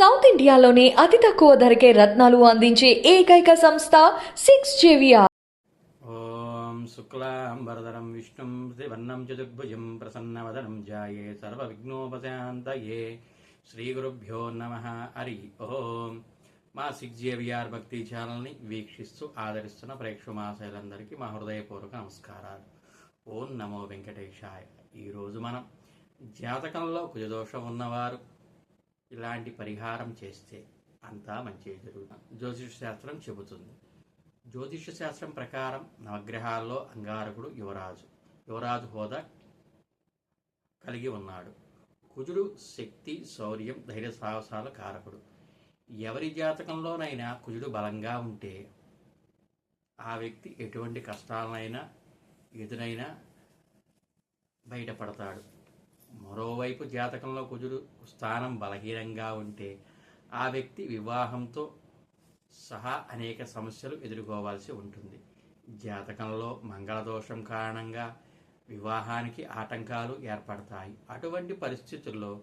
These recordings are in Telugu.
సౌత్ ఇండియాలోనే అతి తక్కువ ధరకే రత్నాలు అందించే ఏకైక సంస్థ సిక్స్ జేవిఆర్. ఓం శుక్లాంబరధరం విష్ణుం శ్రీవర్ణం చతుర్భుజం ప్రసన్నవదనం జాయే సర్వ విఘ్నోపశాంతయే శ్రీ గురుభ్యో నమ. హరి ఓం. మా సిక్స్ జేవిఆర్ భక్తి ఛానల్ని వీక్షిస్తూ ఆదరిస్తున్న ప్రేక్షమాశయులందరికీ మా హృదయపూర్వక నమస్కారాలు. ఓం నమో వెంకటేశాయ. ఈరోజు మనం జాతకంలో కుజదోషం ఉన్నవారు ఇలాంటి పరిహారం చేస్తే అంతా మంచి జరుగుతుంది జ్యోతిష శాస్త్రం చెబుతుంది. జ్యోతిష శాస్త్రం ప్రకారం నవగ్రహాల్లో అంగారకుడు యువరాజు. యువరాజు హోదా కలిగి ఉన్నాడు. కుజుడు శక్తి శౌర్యం ధైర్య సాహసాల కారకుడు. ఎవరి జాతకంలోనైనా కుజుడు బలంగా ఉంటే ఆ వ్యక్తి ఎటువంటి కష్టాలనైనా ఎదురైనా బయటపడతాడు. మరోవైపు జాతకంలో కుజుడు స్థానం బలహీనంగా ఉంటే ఆ వ్యక్తి వివాహంతో సహా అనేక సమస్యలు ఎదుర్కోవాల్సి ఉంటుంది. జాతకంలో మంగళదోషం కారణంగా వివాహానికి ఆటంకాలు ఏర్పడతాయి. అటువంటి పరిస్థితుల్లో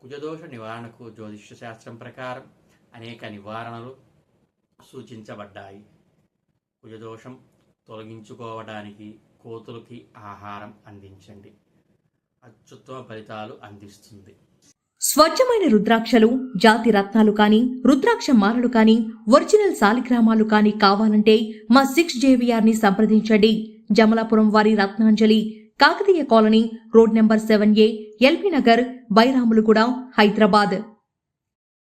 కుజదోష నివారణకు జ్యోతిష్య శాస్త్రం ప్రకారం అనేక నివారణలు సూచించబడ్డాయి. కుజదోషం తొలగించుకోవడానికి కోతులకి ఆహారం అందించండి. అత్యుత్తమ ఫలితాలు అందిస్తుంది. స్వచ్ఛమైన రుద్రాక్షలు జాతి రత్నాలు కాని రుద్రాక్ష మాలలు కానీ ఒరిజినల్ సాలిగ్రామాలు కానీ కావాలంటే మా సిక్స్ జేవిఆర్ని సంప్రదించండి. జమలాపురం వారి Ratnanjali Kakatiya colony road number seven A LB Nagar Bairamulaguda Hyderabad.